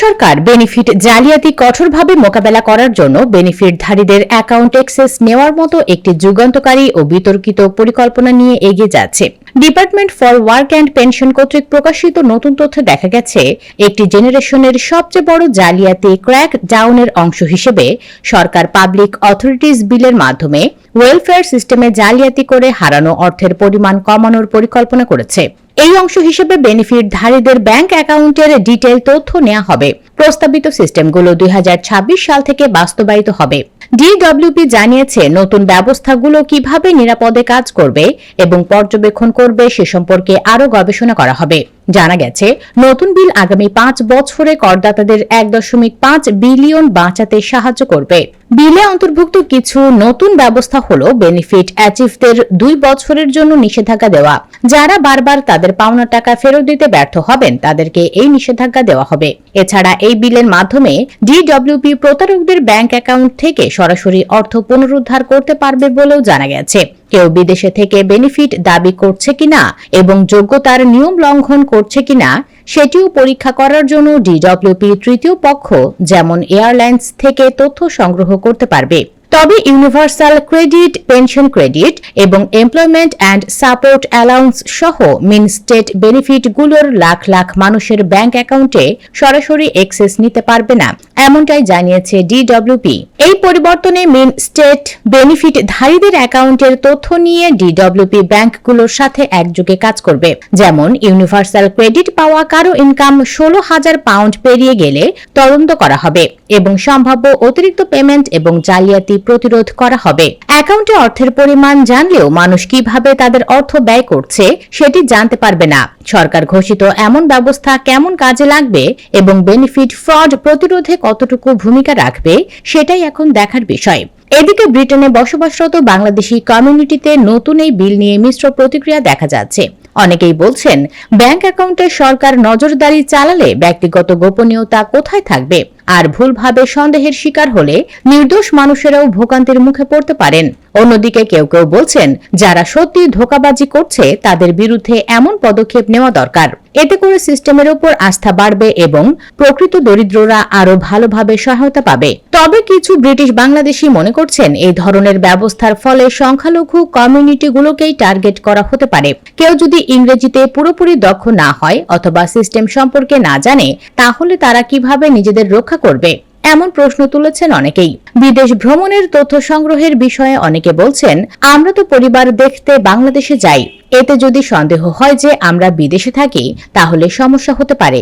সরকার benefit জালিয়াতি কঠোরভাবে মোকাবেলা করার জন্য বেনিফিটধারীদের অ্যাকাউন্ট অ্যাক্সেস নেওয়ার মতো একটি যুগান্তকারী ও বিতর্কিত পরিকল্পনা নিয়ে এগিয়ে যাচ্ছে। Department for work and pension কর্তৃক প্রকাশিত নতুন তথ্যে দেখা গেছে, একটি জেনারেশনের সবচেয়ে বড় জালিয়াতি ক্র্যাক ডাউনের অংশ হিসেবে সরকার পাবলিক অথরিটিজ বিলের মাধ্যমে ওয়েলফেয়ার সিস্টেমে জালিয়াতি করে হারানো অর্থের পরিমাণ কমানোর পরিকল্পনা করেছে। এই অংশ হিসেবে বেনিফিট ধারীদের ব্যাংক অ্যাকাউন্টের ডিটেল তথ্য নেওয়া হবে। প্রস্তাবিত সিস্টেমগুলো দুই হাজার ছাব্বিশ সাল থেকে বাস্তবায়িত হবে। ডিডব্লিউপি জানিয়েছে নতুন ব্যবস্থাগুলো কীভাবে নিরাপদে কাজ করবে এবং পর্যবেক্ষণ করবে সে সম্পর্কে আরও গবেষণা করা হবে। জানা গেছে, নতুন বিল আগামী পাঁচ বছরে করদাতাদের এক দশমিক পাঁচ বিলিয়ন বাঁচাতে সাহায্য করবে। বিলে অন্তর্ভুক্ত কিছু নতুন ব্যবস্থা হল বেনিফিট অ্যাচিভদের দুই বছরের জন্য নিষেধাজ্ঞা দেওয়া। যারা বারবার তাদের পাওনা টাকা ফেরত দিতে ব্যর্থ হবেন, তাদেরকে এই নিষেধাজ্ঞা দেওয়া হবে। এছাড়া এই বিলের মাধ্যমে ডিডব্লিউপি প্রতারকদের ব্যাংক অ্যাকাউন্ট থেকে সরাসরি অর্থ পুনরুদ্ধার করতে পারবে বলেও জানা গেছে। কেউ বিদেশে থেকে বেনিফিট দাবি করছে কিনা এবং যোগ্যতার নিয়ম লঙ্ঘন করছে কিনা সেটিও পরীক্ষা করার জন্য ডিডব্লিউপি তৃতীয় পক্ষ যেমন এয়ারলাইন্স থেকে তথ্য সংগ্রহ করতে পারবে। তবে ইউনিভার্সাল ক্রেডিট পেনশন ক্রেডিট এবং এমপ্লয়মেন্ট অ্যান্ড সাপোর্ট অ্যালাউন্স সহ মিন স্টেট বেনিফিটগুলোর লাখ লাখ মানুষের ব্যাংক অ্যাকাউন্টে সরাসরি অ্যাক্সেস নিতে পারবে না, এমনটাই জানিয়েছে ডিডব্লিউপি এই পরিবর্তনে মিন স্টেট বেনিফিট ধারীদের অ্যাকাউন্টের তথ্য নিয়ে ডিডব্লিউপি ব্যাংকগুলোর সাথে একযোগে কাজ করবে। যেমন ইউনিভার্সাল ক্রেডিট পাওয়া কারও ইনকাম ষোলো হাজার পাউন্ড পেরিয়ে গেলে তদন্ত করা হবে। এবং সম্ভাব্য অতিরিক্ত পেমেন্ট এবং জালিয়াতি প্রতিরোধ করা হবে। অ্যাকাউন্টে অর্থের পরিমাণ জানলেও মানুষ কীভাবে তাদের অর্থ ব্যয় করছে সেটি জানতে পারবে না। সরকার ঘোষিত এমন ব্যবস্থা কেমন কাজে লাগবে এবং বেনিফিট ফ্রড প্রতিরোধে কতটুকু ভূমিকা রাখবে সেটাই এখন দেখার বিষয়। এদিকে ব্রিটেনে বসবাসরত বাংলাদেশি কমিউনিটিতে নতুন এই বিল নিয়ে মিশ্র প্রতিক্রিয়া দেখা যাচ্ছে। অনেকেই বলছেন ব্যাংক অ্যাকাউন্টে সরকার নজরদারি চালালে ব্যক্তিগত গোপনীয়তা কোথায় থাকবে? আর ভুলভাবে সন্দেহের শিকার হলে নির্দোষ মানুষেরাও ভোগান্তির মুখে পড়তে পারেন। অন্যদিকে কেউ কেউ বলছেন, যারা সত্যি ধোকাবাজি করছে, তাদের বিরুদ্ধে এমন পদক্ষেপ নেওয়া দরকার। এতে করে সিস্টেমের উপর আস্থা বাড়বে এবং প্রকৃত দরিদ্ররা আরও ভালোভাবে সহায়তা পাবে। তবে কিছু ব্রিটিশ বাংলাদেশি মনে করছেন, এই ধরনের ব্যবস্থার ফলে সংখ্যালঘু কমিউনিটিগুলোকেই টার্গেট করা হতে পারে। কেউ যদি ইংরেজিতে পুরোপুরি দক্ষ না হয় অথবা সিস্টেম সম্পর্কে না জানে, তাহলে তারা কীভাবে নিজেদের রক্ষা করবে। এমন প্রশ্ন তুলেছেন অনেকেই। বিদেশ ভ্রমণের তথ্য সংগ্রহের বিষয়ে অনেকে বলছেন, আমরা তো পরিবার দেখতে বাংলাদেশে যাই। এতে যদি সন্দেহ হয় যে আমরা বিদেশে থাকি, তাহলে সমস্যা হতে পারে।